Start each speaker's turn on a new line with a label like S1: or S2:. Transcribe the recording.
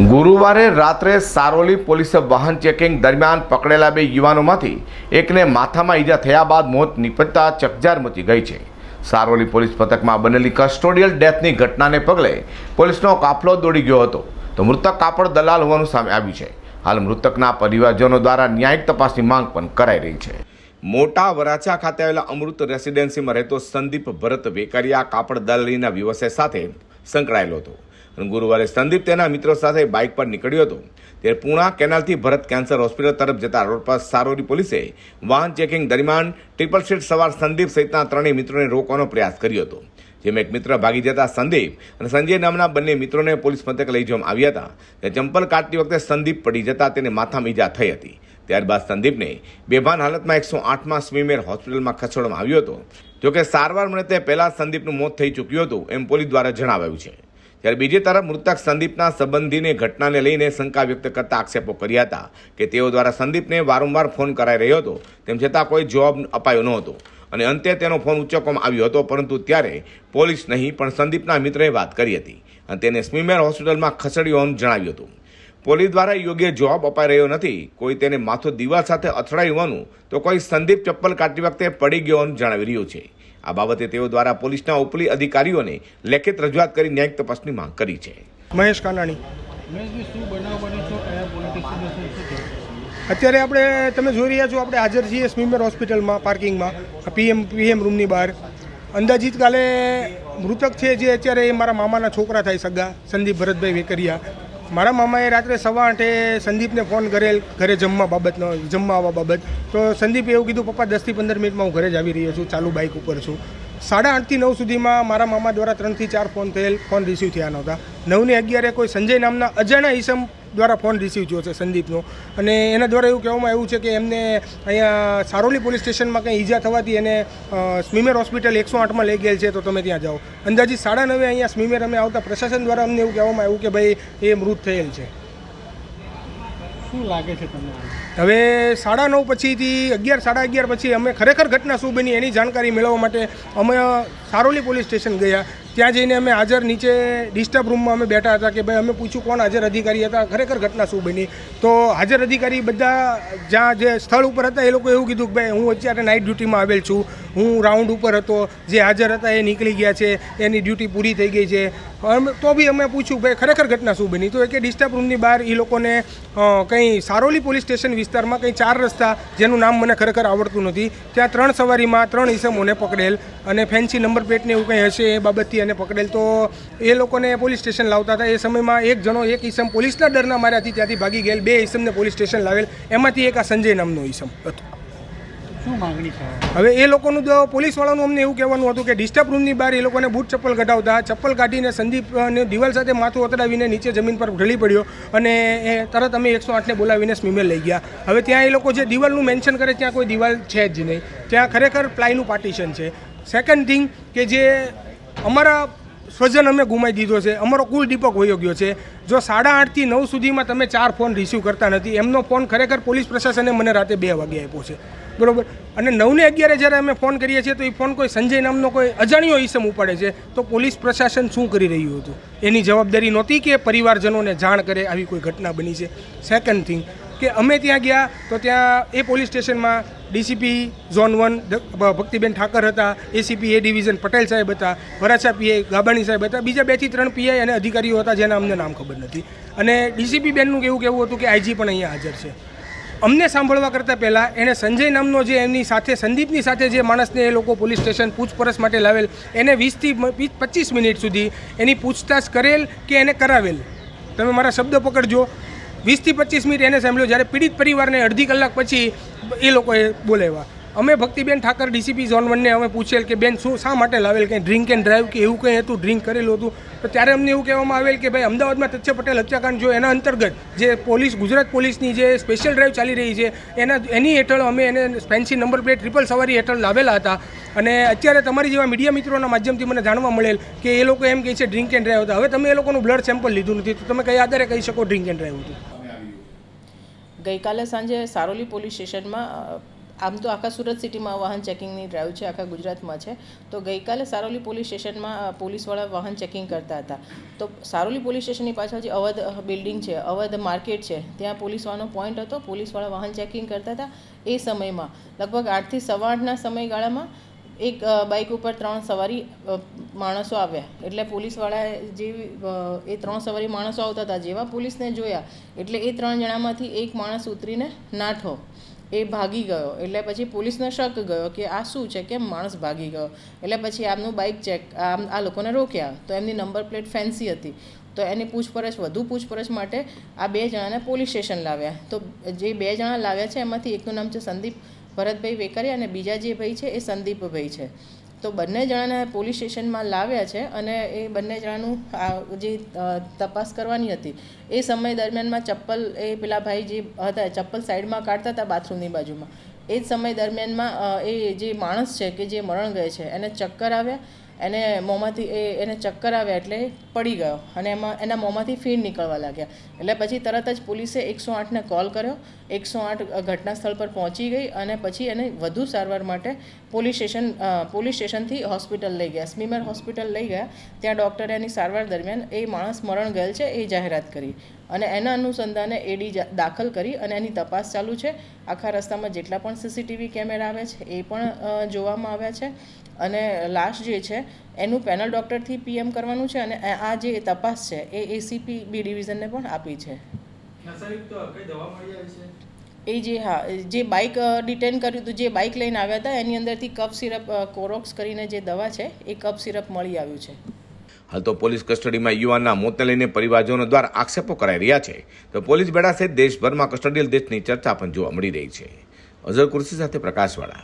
S1: ગુરુવારે રાત્રે સારોલી પોલીસે વાહન ચેકિંગ દરમિયાન પકડેલા બે યુવાનોમાંથી એકને માથામાં ઈજા થયા બાદ મોત નિપજતા ચકજાર મચી ગઈ છે. સારોલી પોલીસ પથકમાં બનેલી કસ્ટોડિયલ ડેથની ઘટનાને પગલે પોલીસનો કાફલો દોડી ગયો હતો. તો મૃતક કાપડ દલાલ હોવાનું સામે આવ્યું છે. હાલ મૃતકના પરિવારજનો દ્વારા ન્યાયિક તપાસની માંગ પણ કરાઈ રહી છે. મોટા વરાછા ખાતે આવેલા અમૃત રેસિડેન્સીમાં રહેતો સંદીપ ભરત વેકરિયા કાપડ દલાલીના વ્યવસાય સાથે સંકળાયેલો હતો. અને ગુરુવારે સંદીપ તેના મિત્રો સાથે બાઇક પર નીકળ્યો હતો. ત્યારે પૂણા કેનાલથી ભરત કેન્સર હોસ્પિટલ તરફ જતા રોડ પર સારોરી પોલીસે વાહન ચેકિંગ દરમિયાન ટ્રિપલ સીટ સવાર સંદીપ સહિતના ત્રણેય મિત્રોને રોકવાનો પ્રયાસ કર્યો હતો. જેમાં એક મિત્ર ભાગી જતા સંદીપ અને સંજય નામના બંને મિત્રોને પોલીસ મથકે લઈ જવામાં આવ્યા હતા. ચંપલ કાઢતી વખતે સંદીપ પડી જતા તેને માથામાં ઈજા થઈ હતી. ત્યારબાદ સંદીપને બેભાન હાલતમાં એકસો આઠમાં સ્વીમેર હોસ્પિટલમાં ખસેડવામાં આવ્યો હતો. જોકે સારવાર મળે તે પહેલાં સંદીપનું મોત થઈ ચૂક્યું હતું, એમ પોલીસ દ્વારા જણાવાયું છે. ત્યારે બીજી તરફ મૃતક સંદીપના સંબંધીને ઘટનાને લઈને શંકા વ્યક્ત કરતા આક્ષેપો કર્યા હતા કે તેઓ દ્વારા સંદીપને વારંવાર ફોન કરાઈ રહ્યો હતો, તેમ છતાં કોઈ જવાબ અપાયો ન હતો. અને અંતે તેનો ફોન ઉચ્ચકવામાં આવ્યો હતો, પરંતુ ત્યારે પોલીસ નહીં, પણ સંદીપના મિત્રએ વાત કરી હતી. અને તેને સ્મીમેર હોસ્પિટલમાં ખસેડ્યો હોવાનું જણાવ્યું હતું. પોલીસ દ્વારા યોગ્ય જવાબ અપાઈ રહ્યો નથી. કોઈ તેને માથું દીવા સાથે અથડાયું હોવાનું, તો કોઈ સંદીપ ચપ્પલ કાઢતી વખતે પડી ગયો હોવાનું જણાવી રહ્યું છે. આ બાબતે તેઓ દ્વારા પોલીસના ઉપલી અધિકારીઓને લેખિત રજૂઆત કરી ન્યાયિક તપાસની માંગ કરી છે.
S2: મહેશ કાનાણી. અત્યારે આપણે તમે જોઈ રહ્યા છો, આપણે હાજર છીએ સ્મીમેર હોસ્પિટલમાં, પાર્કિંગમાં. પીએમ પીએમ રૂમની બહાર. અંદાજિત કાલે મૃતક છે જે અત્યારે એ મારા મામાના છોકરા થાય સગા, સંદીપ ભરતભાઈ વેકરિયા. મારા મામાએ રાત્રે સવા આઠે સંદીપને ફોન કરેલ, ઘરે જમવા બાબતનો, જમવા આવવા બાબત. તો સંદીપે એવું કીધું, પપ્પા, દસથી પંદર મિનિટમાં હું ઘરે જ આવી રહ્યો છું, ચાલુ બાઇક ઉપર છું. સાડા આઠથી નવ સુધીમાં મારા મામા દ્વારા ત્રણથી ચાર ફોન થયેલ, ફોન રિસીવ થયા નહોતા. નવની અગિયારે કોઈ સંજય નામના અજાણા ઈસમ દ્વારા ફોન રિસીવ થયો છે સંદીપનો. અને એના દ્વારા એવું કહેવામાં આવ્યું છે કે એમને અહીંયા સારોલી પોલીસ સ્ટેશનમાં કંઈ ઈજા થવાથી એને સ્મીમેર હોસ્પિટલ એકસો આઠમાં લઈ ગયેલ છે તો તમે ત્યાં જાઓ. અંદાજી સાડા નવે અહીંયા સ્મીમેર અમે આવતા પ્રશાસન દ્વારા અમને એવું કહેવામાં આવ્યું કે ભાઈ એ મૃત થયેલ છે.
S3: શું લાગે છે તમને?
S2: હવે સાડા નવ પછીથી અગિયાર સાડા અગિયાર પછી અમે ખરેખર ઘટના શું બની એની જાણકારી મેળવવા માટે અમે સારોલી પોલીસ સ્ટેશન ગયા. ત્યાં જઈને અમે હાજર નીચે ડિસ્ટર્બ રૂમમાં અમે બેઠા હતા કે ભાઈ અમે પૂછ્યું કોણ હાજર અધિકારી હતા, ખરેખર ઘટના શું બની? તો હાજર અધિકારી બધા જ્યાં જે સ્થળ ઉપર હતા એ લોકો એવું કીધું કે ભાઈ હું અત્યારે નાઇટ ડ્યુટીમાં આવેલ છું, હું રાઉન્ડ ઉપર હતો, જે હાજર હતા એ નીકળી ગયા છે, એની ડ્યુટી પૂરી થઈ ગઈ છે. તો બી અમે પૂછ્યું ભાઈ ખરેખર ઘટના શું બની? તો એ કે ડિસ્ટર્બ રૂમની બહાર એ લોકોને કંઈ સારોલી પોલીસ સ્ટેશન વિસ્તારમાં કંઈ ચાર રસ્તા જેનું નામ મને ખરેખર આવડતું નથી. ત્યાં ત્રણ સવારીમાં ત્રણ ઈસમોને પકડેલ અને ફેન્સી નંબર પ્લેટને એવું કંઈ હશે એ બાબતથી એને પકડેલ તો એ લોકોને પોલીસ સ્ટેશન લાવતા હતા. એ સમયમાં એક જણો એક ઈસમ પોલીસના ડરના માર્યાથી ત્યાંથી ભાગી ગયેલ બે ઈસમને પોલીસ સ્ટેશન લાવેલ. એમાંથી એક આ સંજય નામનો ઈસમ હતો.
S3: શું માંગણી છે?
S2: હવે એ લોકોનું તો પોલીસવાળાનું અમને એવું કહેવાનું હતું કે ડિસ્ટર્બ રૂમની બહાર એ લોકોને બૂટ ચપ્પલ કઢાવતા ચપ્પલ કાઢીને સંદીપને દિવાલ સાથે માથું અથડાવીને નીચે જમીન પર ઢળી પડ્યો અને એ તરત અમે એકસો આઠને બોલાવીને સ્મીમેર લઈ ગયા. હવે ત્યાં એ લોકો જે દિવાલનું મેન્શન કરે ત્યાં કોઈ દિવાલ છે જ નહીં. ત્યાં ખરેખર પ્લાયનું પાર્ટીશન છે. સેકન્ડ થિંગ કે જે અમારા સ્વજન અમે ગુમાવી દીધો છે. અમારો કુલ દીપક વયો ગયો છે. જો સાડા આઠથી નવ સુધીમાં તમે ચાર ફોન રિસીવ કરતા નથી, એમનો ફોન ખરેખર પોલીસ પ્રશાસને મને રાતે બે વાગે આપ્યો છે. બરોબર? અને નવને અગિયારે જ્યારે અમે ફોન કરીએ છીએ, તો એ ફોન કોઈ સંજય નામનો કોઈ અજાણ્યો ઈસમ ઉપાડે છે. તો પોલીસ પ્રશાસન શું કરી રહ્યું હતું? એની જવાબદારી નહોતી કે પરિવારજનોને જાણ કરે આવી કોઈ ઘટના બની છે. સેકન્ડ થિંગ કે અમે ત્યાં ગયા તો ત્યાં એ પોલીસ સ્ટેશનમાં DCP zone one Bhaktiben Thakar હતા એસીપી એ ડિવિઝન પટેલ સાહેબ હતા, વરાછા પીઆઈ ગાબાણી સાહેબ હતા, બીજા બેથી ત્રણ પીઆઈ અને અધિકારીઓ હતા જેના અમને નામ ખબર નથી. અને ડીસીપી બેનનું કેવું કહેવું હતું કે આઈજી પણ અહીંયા હાજર છે. અમને સાંભળવા કરતાં પહેલાં એણે સંજય નામનો જે એમની સાથે, સંદીપની સાથે જે માણસને એ લોકો પોલીસ સ્ટેશન પૂછપરછ માટે લાવેલ, એને વીસથી પચીસ મિનિટ સુધી એની પૂછતાછ કરેલ કે એને કરાવેલ? તમે મારા શબ્દ પકડજો. વીસથી પચીસ મિનિટ એને સાંભળ્યો. જ્યારે પીડિત પરિવારને અડધી કલાક પછી એ લોકોએ બોલાવ્યા. અમે ભક્તિબેન ઠાકર ડીસીપી ઝોન વનને અમે પૂછેલ કે, બેન, શું શા માટે લાવેલ? કંઈ ડ્રિંક એન્ડ ડ્રાઈવ કે એવું કંઈ હતું? ડ્રિંક કરેલું હતું? તો ત્યારે અમને એવું કહેવામાં આવેલ કે, ભાઈ, અમદાવાદમાં તથ્ય પટેલ હત્યાકાંડ જો એના અંતર્ગત જે પોલીસ, ગુજરાત પોલીસની જે સ્પેશિયલ ડ્રાઈવ ચાલી રહી છે, એના, એની હેઠળ અમે એને ફેન્સી નંબર પ્લેટ ટ્રિપલ સવારી હેઠળ લાવેલા હતા. અને અત્યારે તમારી જેવા મીડિયા મિત્રોના માધ્યમથી મને જાણવા મળેલ કે એ લોકો એમ કહે છે ડ્રિંક એન્ડ ડ્રાઈવ હતા હવે તમે એ લોકોનું બ્લડ સેમ્પલ લીધું નથી. તો તમે કઈ આધારે કહી શકો ડ્રિંક એન્ડ ડ્રાઈવ હતું?
S4: ગઈકાલે સાંજે સારોલી પોલીસ સ્ટેશનમાં આમ તો આખા સુરત સિટીમાં વાહન ચેકિંગની ડ્રાઈવ છે, આખા ગુજરાતમાં છે. તો ગઈકાલે સારોલી પોલીસ સ્ટેશનમાં પોલીસવાળા વાહન ચેકિંગ કરતા હતા. તો સારોલી પોલીસ સ્ટેશનની પાછળ જે અવધ બિલ્ડિંગ છે, અવધ માર્કેટ છે, ત્યાં પોલીસવાળાનો પોઈન્ટ હતો. પોલીસવાળા વાહન ચેકિંગ કરતા હતા એ સમયમાં. લગભગ આઠથી સવા આઠના સમયગાળામાં એક બાઇક ઉપર ત્રણ સવારી માણસો આવ્યા. એટલે પોલીસવાળાએ જે એ ત્રણ સવારી માણસો આવતા હતા. જેવા પોલીસને જોયા, એટલે એ ત્રણ જણામાંથી એક માણસ ઉતરીને નાઠો. એ ભાગી ગયો. એટલે પછી પોલીસને શક ગયો કે આ શું છે? કેમ માણસ ભાગી ગયો? એટલે પછી આમનું બાઇક ચેક આમ આ લોકોને રોક્યા. તો એમની નંબર પ્લેટ ફેન્સી હતી. તો એની પૂછપરછ, વધુ પૂછપરછ માટે આ બે જણાને પોલીસ સ્ટેશન લાવ્યા. તો જે બે જણા લાવ્યા છે, એમાંથી એકનું નામ છે સંદીપ ભરતભાઈ વેકરિયા અને બીજા જે ભાઈ છે એ સંદીપભાઈ છે. તો બંને જણાને પોલીસ સ્ટેશનમાં લાવ્યા છે અને એ બંને જણાનું જે તપાસ કરવાની હતી, એ સમય દરમિયાનમાં ચપ્પલ, એ પેલા ભાઈ જે હતા ચપ્પલ સાઈડમાં કાઢતા હતા બાથરૂમની બાજુમાં. એ જ સમય દરમિયાનમાં એ જે માણસ છે કે જે મરણ ગયે છે, એને ચક્કર આવ્યા એને મોંમાંથી એ, એને ચક્કર આવ્યા એટલે પડી ગયો. અને એમાં, એના મોંમાંથી ફીણ નીકળવા લાગ્યા. એટલે પછી તરત જ પોલીસે એકસો આઠને કોલ કર્યો. એકસો આઠ ઘટના સ્થળ પર પહોંચી ગઈ અને પછી એને વધુ સારવાર માટે પોલીસ સ્ટેશન પોલીસ સ્ટેશનથી હોસ્પિટલ લઈ ગયા. સ્મીમર હોસ્પિટલ લઈ ગયા. ત્યાં ડૉક્ટરે એની સારવાર દરમિયાન એ માણસ મરણ ગયેલ છે એ જાહેરાત કરી. અને એના અનુસંધાને એડી દાખલ કરી અને એની તપાસ ચાલુ છે. આખા રસ્તામાં જેટલા પણ સીસીટીવી કેમેરા આવે છે એ પણ જોવામાં આવ્યા છે. અને લાસ્ટ જે છે એનું પેનલ ડૉક્ટરથી પીએમ કરવાનું છે અને આ આ જે તપાસ છે એ એસીપી બી ડિવિઝનને પણ આપી છે. એ જે હા જે બાઇક ડિટેન કર્યું હતું જે બાઇક લઈને આવ્યા હતા એની અંદરથી કફ સિરપ કોરોક્સ કરીને જે દવા છે એ કફ સિરપ મળી આવ્યું છે.
S1: હાલ તો પોલીસ કસ્ટડીમાં યુવાનના મોતને લઈને પરિવારજનો દ્વારા આક્ષેપો કરાઈ રહ્યા છે. તો પોલીસ બેડા સહિત દેશભરમાં કસ્ટડીયલ દેશની ચર્ચા પણ જોવા મળી રહી છે. અઝર કુર્સી સાથે પ્રકાશવાળા.